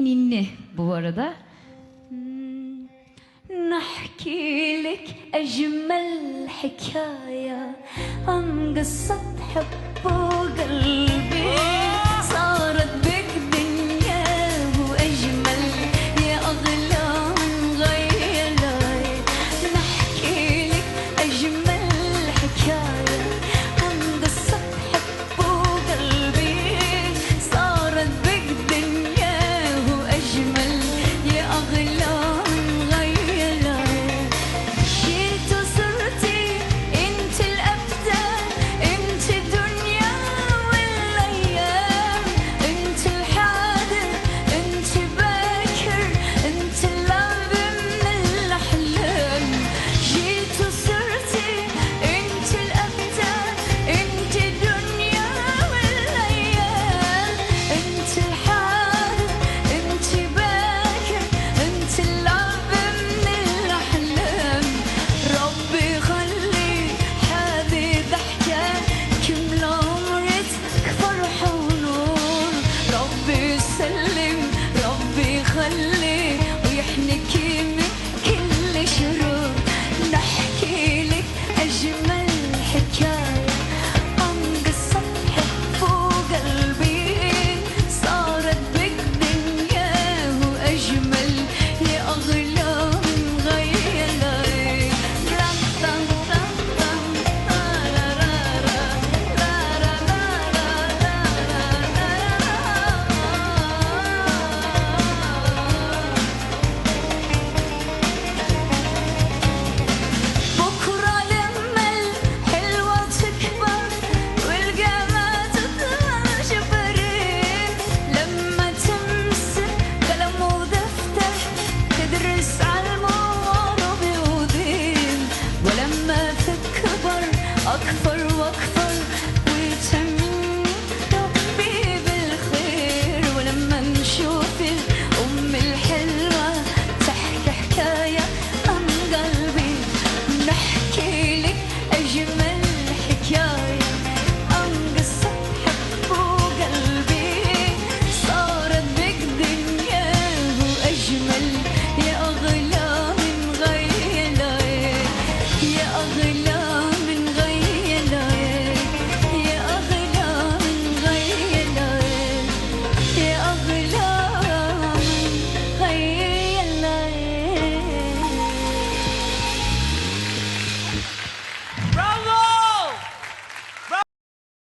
ninni bu arada. نحكي لك أجمل حكاية عن قصة حب